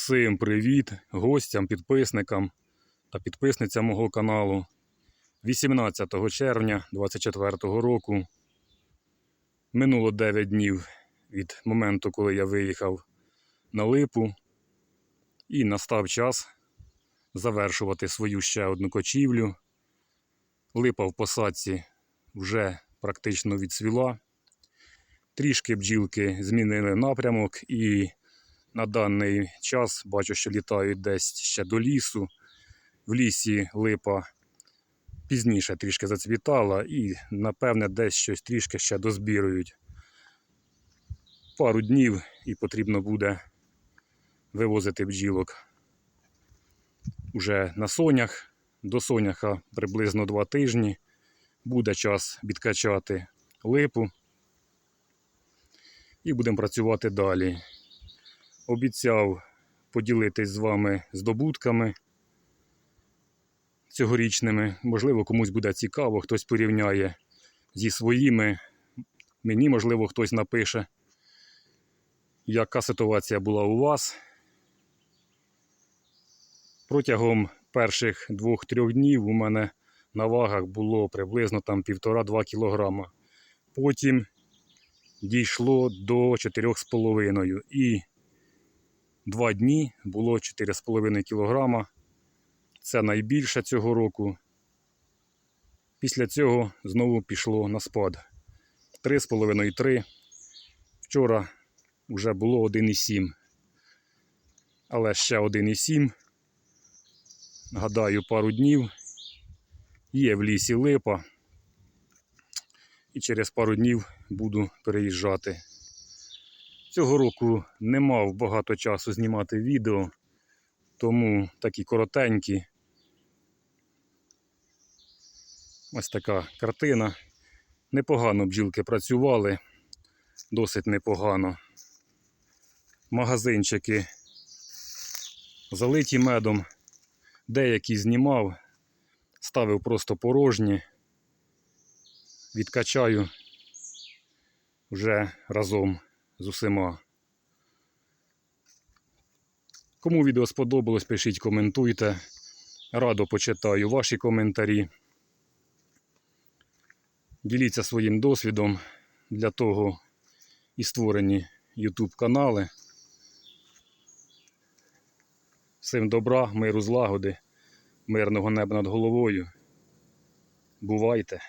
Всім привіт гостям, підписникам та підписницям мого каналу. 18 червня 2024 року минуло 9 днів від моменту, коли я виїхав на липу, і настав час завершувати свою ще одну кочівлю. Липа в посадці вже практично відсвіла. Трішки бджілки змінили напрямок і на даний час бачу, що літають десь ще до лісу. В лісі липа пізніше трішки зацвітала і, напевне, десь щось трішки ще дозбірують. Пару днів і потрібно буде вивозити бджілок уже на сонях. До соняха приблизно 2 тижні. Буде час відкачати липу. І будемо працювати далі обіцяв поділитись з вами здобутками цьогорічними. Можливо, комусь буде цікаво, хтось порівняє зі своїми. Мені, можливо, хтось напише, яка ситуація була у вас. Протягом перших двох-трьох днів у мене на вагах було приблизно там 1,5-2 кілограма. Потім дійшло до 4,5 і Два дні було 4,5 кг. Це найбільше цього року. Після цього знову пішло на спад. 3,5-3. Вчора вже було 1,7. Але ще 1,7. Гадаю, пару днів. Є в лісі липа. І через пару днів буду переїжджати. Цього року не мав багато часу знімати відео, тому такі коротенькі. Ось така картина. Непогано бджілки працювали, досить непогано. Магазинчики залиті медом, деякі знімав, ставив просто порожні, відкачаю вже разом з усіма. Кому відео сподобалось, пишіть, коментуйте. Радо почитаю ваші коментарі. Діліться своїм досвідом. Для того і створені YouTube канали. Всім добра, миру злагоди, мирного неба над головою. Бувайте!